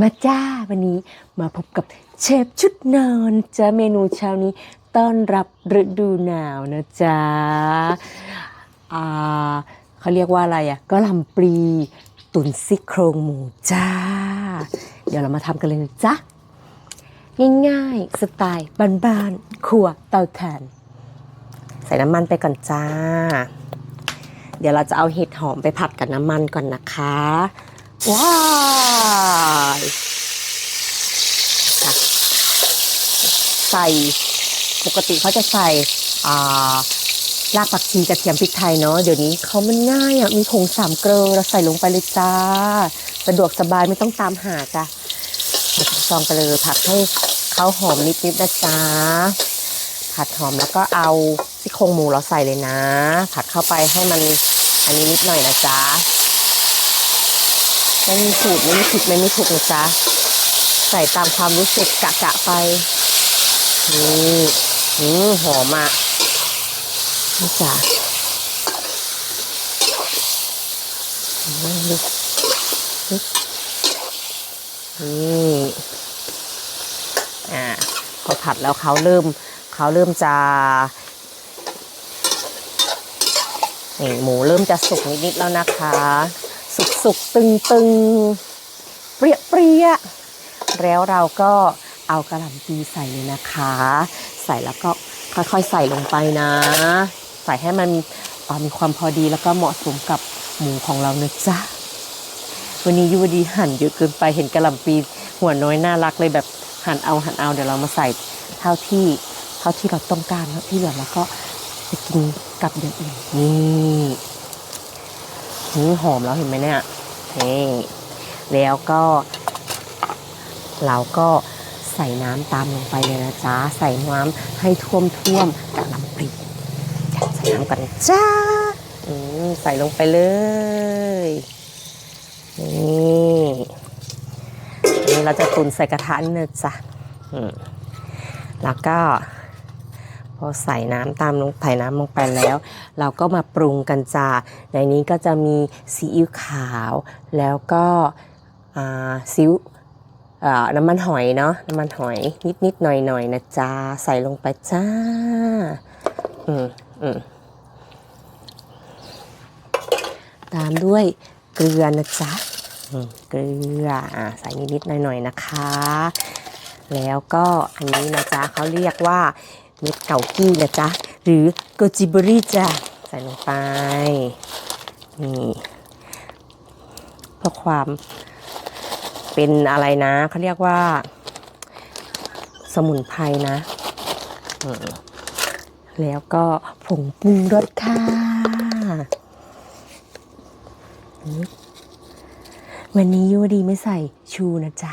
มาจ้าวันนี้มาพบกับเชฟชุดนอนจ้าเมนูเช้านี้ต้อนรับฤดูหนาวนะจ๊ะอ่าเขาเรียกว่าอะไรอะก็ลำปลีตุ๋นซี่โครงหมูจ้า เดี๋ยวเรามาทำกันเลยนะจ๊ะ ง่ายๆ สไตล์บ้านๆครัวเตาถ่านใส่น้ำมันไปก่อนจ้า เดี๋ยวเราจะเอาเห็ดหอมไปผัดกับน้ำมันก่อนนะคะ ว้า ค่ะใส่ปกติเขาจะใส่อ่ารากผักชีกระเทียมพริกไทยเนาะเดี๋ยวนี้เขามันง่ายอะมีผงสามเกลือเราใส่ลงไปเลยจ้า สะดวกสบายไม่ต้องตามหาจ้ะซองไปเลยผัดให้เขาหอมนิดๆนะจ๊ะผัดหอมแล้วก็เอาซี่โครงหมูเราใส่เลยนะ ผัดเข้าไปให้มันอันนี้นิดหน่อยนะจ๊ะ ไม่มีสูตรไม่มีผิดไม่มีถูกนะจ๊ะใส่ตามความรู้สึกกะกะไปนี่อืมหอมอะนี่จ้ะอืมดูนี่อ่าพอผัดแล้วเขาเริ่มเขาเริ่มจะนี่หมูเริ่มจะสุกนิดๆแล้วนะคะ สุกสุกตึงตึงเปรี้ยเปรี้ยๆแล้วเราก็เอากระหล่ำปีใส่เลยนะคะ ใส่แล้วก็ค่อยๆใส่ลงไปนะ ใส่ให้มันเอ่อมีความพอดีแล้วก็เหมาะสมกับหมูของเรานะจ๊ะวันนี้ยูวดีหั่นเยอะเกินไปเห็นกระหล่ำปีหัวน้อยน่ารักเลยแบบหั่นเอาหั่นเอาเดี๋ยวเรามาใส่เท่าที่เท่าที่เราต้องการเท่าที่เหลือแล้วก็ไปกินกับอย่างอื่นนี่ หืมหอมแล้วเห็นไหมเนี่ยนี่แล้วก็เราก็ใส่น้ำตามลงไปเลยนะจ๊ะ ใส่น้ำให้ท่วมท่วมกับน้ำปรีใส่น้ำกันจ้าอืมใส่ลงไปเลยนี่นนี้เราจะตุนใส่กระทะนี่นะจ๊ะอืมแล้วก็ พอใส่น้ำตามลงใส่น้ำลงไปแล้ว เราก็มาปรุงกันจ้าในนี้ก็จะมีซีอิ๊วขาว แล้วก็ซีอิ๊วน้ำมันหอยเนาะน้ำมันหอยนิดนิดๆหน่อยหน่อยๆนะจ้าใส่ลงไปจ้าอืมอืมตามด้วยเกลือนะจ๊ะเกลืออ่าใส่นิดนิดๆหน่อยหน่อยๆนะคะ แล้วก็อันนี้นะจ๊ะเขาเรียกว่า เม็ดเกากี้นะจ๊ะ หรือโกจิบริจ้ะ ใส่ลงไป นี่เพื่อความเป็นอะไรนะเขาเรียกว่า สมุนไพรนะ แล้วก็ผงปรุงรสค่ะวันนี้ยูดีไม่ใส่ชูนะจ๊ะ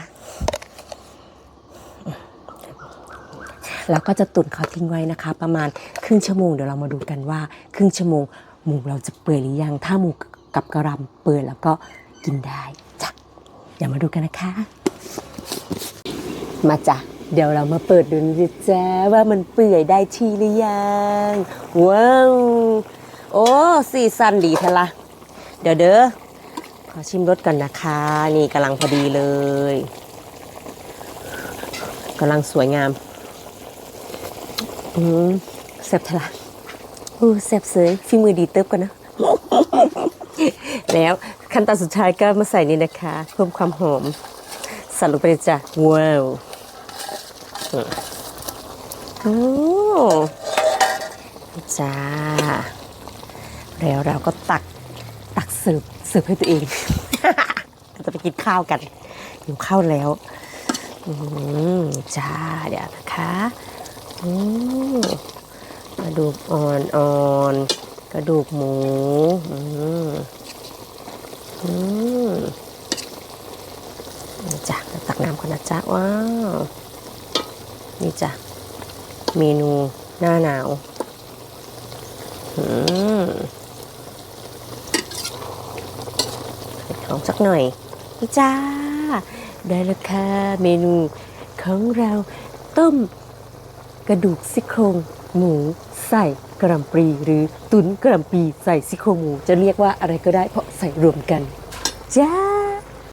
แล้วก็จะตุ๋นเขาทิ้งไว้นะคะ ประมาณครึ่งชั่วโมงเดี๋ยวเรามาดูกันว่า ครึ่งชั่วโมงหมูเราจะเปื่อยหรือยัง ถ้าหมูกับกระหลำเปื่อยแล้วก็กินได้จ้ะเดี๋ยวมาดูกันนะคะ มาจ้ะเดี๋ยวเรามาเปิดดูนะจ้าว่ามันเปื่อยได้ที่หรือยังว้าวโอ้สีสันดีเทละเดี๋ยวเด้อขอชิมรสก่อนนะคะ นี่กำลังพอดีเลยกำลังสวยงาม อืมแซ่บทะละอู้แซ่บเสยฝีมือดีเติบกันนะ แล้วขั้นตอนสุดท้ายก็มาใส่นี่นะคะ เพิ่มความหอมใส่ลงไปเลยจ้ะว้าวโอ้จ้า แล้วเราก็ตักตักเสิร์ฟเสิร์ฟให้ตัวเองจะไปกินข้าวกันหิวข้าวแล้วอืมจ้าเดี๋ยวนะคะ อืมกระดูกอ่อนอ่อนกระดูกหมู อืมอืมนี่จ้ะตักน้ำก่อนนะจ๊ะ ว้าว นี่จ้ะ เมนูหน้าหนาว อืมส่ของสักหน่อย นี่จ้า ได้แล้วค่ะ เมนูของเราต้ม กระดูกซี่โครงหมูใส่กระปรี หรือตุ๋นกระปรีใส่ซี่โครงหมู จะเรียกว่าอะไรก็ได้เพราะใส่รวมกัน จ้า